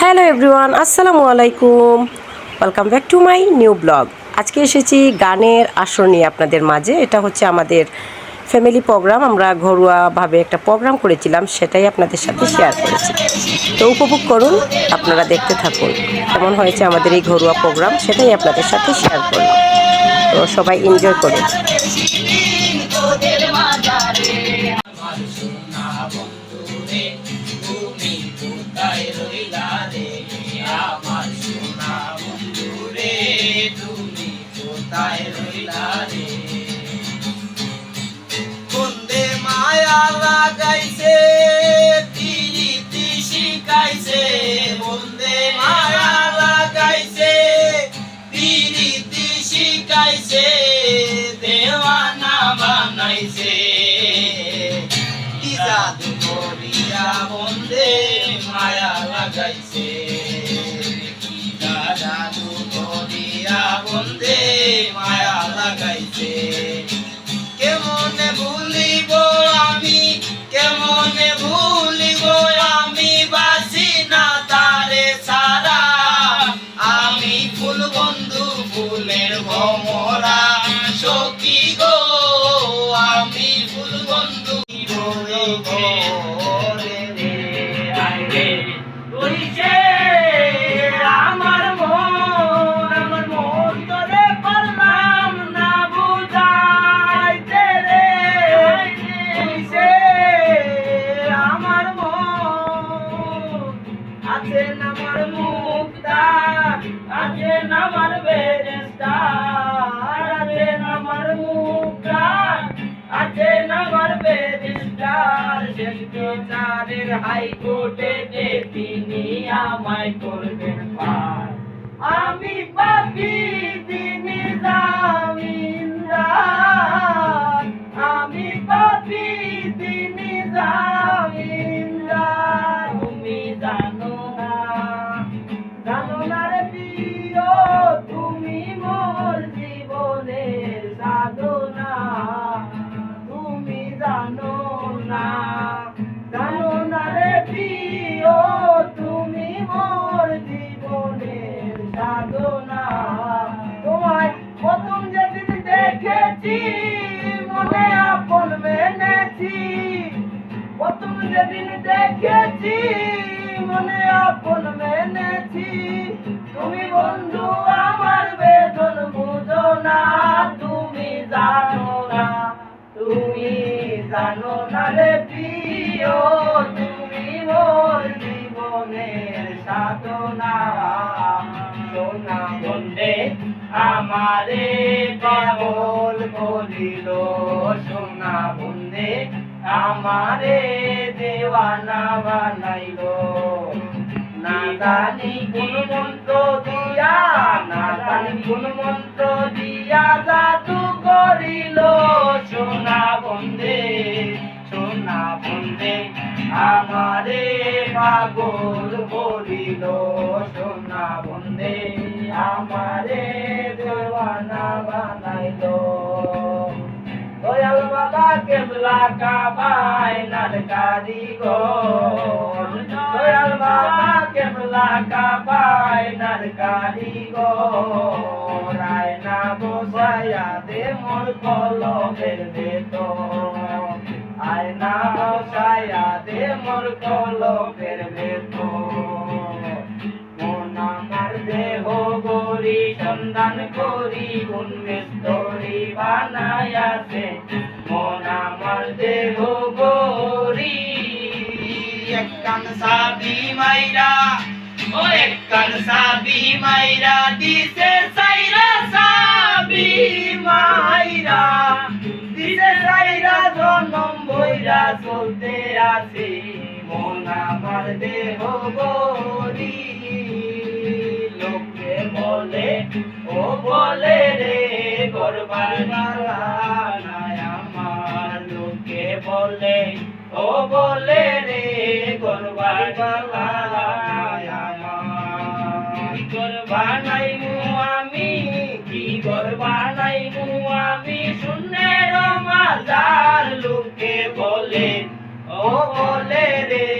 Hello everyone আসসালামু আলাইকুম welcome back to my new blog আজকে এসেছি গানের আসর নিয়ে আপনাদের মাঝে। এটা হচ্ছে আমাদের ফ্যামিলি প্রোগ্রাম আমরা ঘরোয়াভাবে একটা প্রোগ্রাম করেছিলাম, সেটাই আপনাদের সাথে শেয়ার করেছি। তো উপভোগ করুন, আপনারা দেখতে থাকুন। কেমন হয়েছে আমাদের এই ঘরোয়া প্রোগ্রাম সেটাই আপনাদের সাথে শেয়ার করলাম। তো সবাই এনজয় করুন। কোথায় রইলা রে বন্দে মায়া লাগাইছে শিখাইছে। বিচারের হাইকোর্টে যে তিনি আমায় করবেন পার। আমি পাপি, তিনি জামিনদার। আমি পাপি, তিনি জামিনদার মেনেছি তুমি বন্ধু, আমার বেদন বুঝো না। তুমি জানো না, তুমি জানো না রে প্রিয়। তুমি মোর জীবনের সাধনা। সোনা বন্ধে আমারে পাগল করিল। সোনা বন্ধে আমারে দেওয়ানা বানাইল। না জানি কোন মন্ত্র দিয়া না জানি কোন মন্ত্র দিয়া জাদু করিল। সোনা বন্ধে সোনা বন্ধে আমারে পাগল করিল। সোনা বন্ধে আমারে দেওয়ানা বানাইল। দয়াল বাবা কেবলা কাবাই নার কারিগর দয়াল বাবা কেবলা কাবাই নার কারিগর আয় না বসায়া দে মোর কলমের ভেতর। আয় না বসায়া দে মোর কলমের ভেতর। মন আমার দেহ গরি সন্ধান করি উন্মেষ তরি বানায়াছে মন আমার দেহ গরি এক কান সাবি মাইরা, ও এক কান সাবি মাইরা, দিছে সাইরা সাবি মাইরা। দিছে সাইরা জনম বইরা চলতে আছে, মন আমার দেহ গরি লোকে বলে, ও বলে রে, গরবার মালা নাই আমার। লোকে বলে, ও বলে রে আমি? কি গরবা নাই মু আমি? শূন্যের মাজার লোকে ও বলে রে।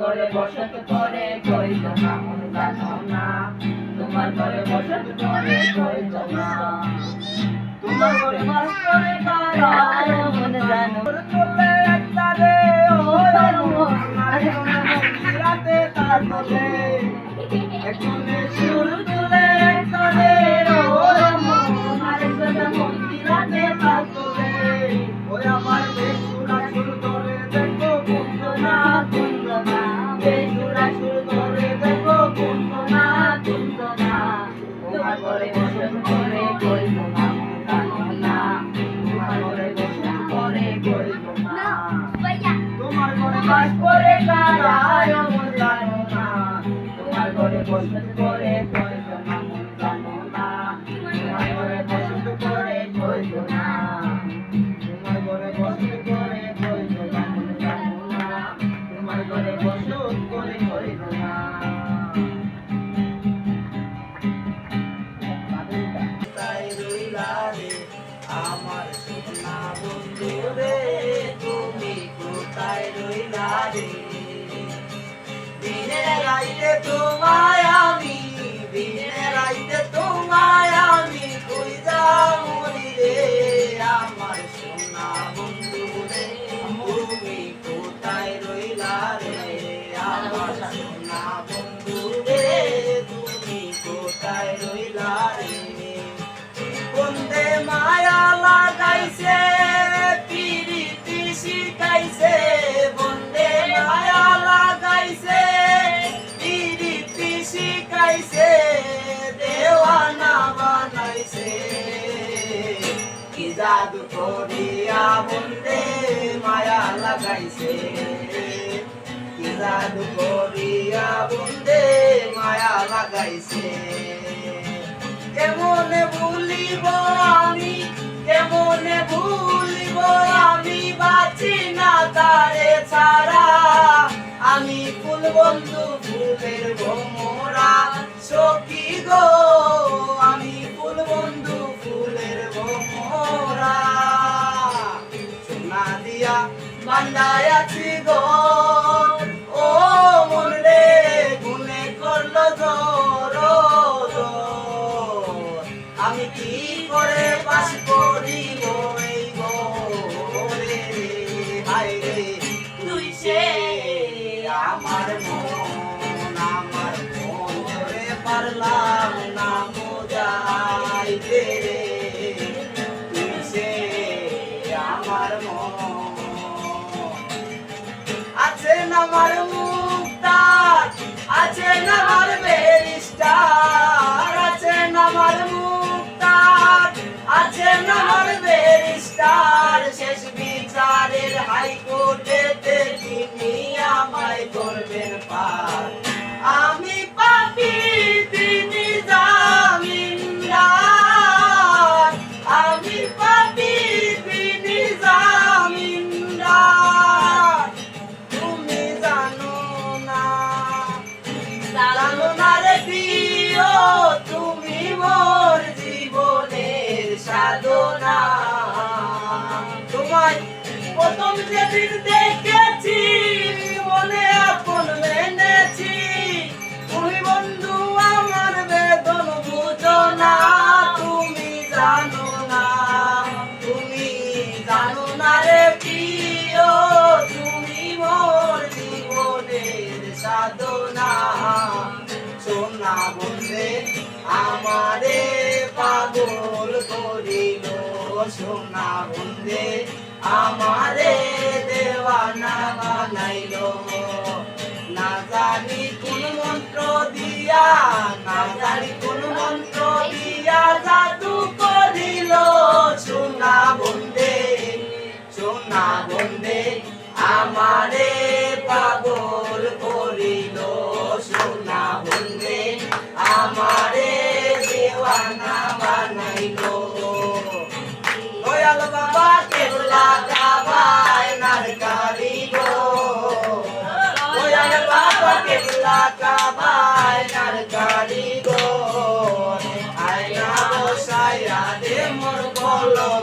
ঘরে বসত করে কইত না মন জানো না। তোমার ঘরে বসত করে না। তোমার ঘরে বাস করে কারা মন জানো চলে ও মন তার I did করিয়া বন্দে মায়া লাগাইছে। জাদু করিয়া বন্দে মায়া লাগাইছে। কেমনে ভুলিব আমি? কেমনে ভুলিব আমি? বাঁচি না তারে ছাড়া। আমি ফুল বন্ধু রে গুনে আমি কি করে পাশ করিব তুই সে আমার মন আমার মন ধরে পারলাম না বোঝাইতে রে। তুই সে আমার মন আমার মুক্তার আছেন আমার বেরিস্টার আছেন আমার মুক্তার আছেন আমার বেরিস্টার শেষ বিচারের হাইকোর্টেতে তিনি আমায় করবেন পার। পাগল করিল সোনা বন্ধে। আমারে দেওয়ানা বানাইল। না জানি কোন মন্ত্র দিয়া, না জানি কোন মন্ত্র দিয়া জাদু করিল সোনা বন্ধে। সোনা বন্ধে আমার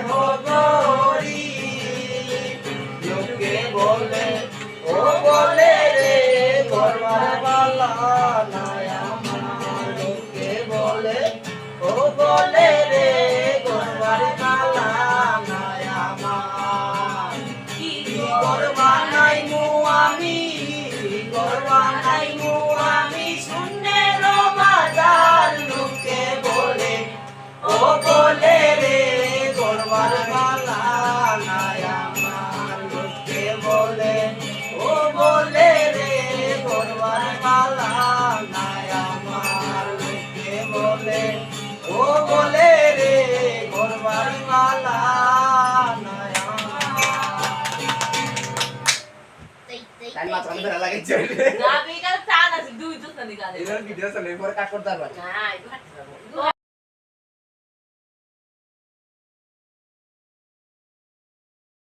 গরি লোকে বলে ও বলে রে করবার ধরা লাগাইছি না, আমি এখানে টান আছে, দুই দুটো নিকালে। এর ভিডিও চলে পরে কাট করতে পারবা না।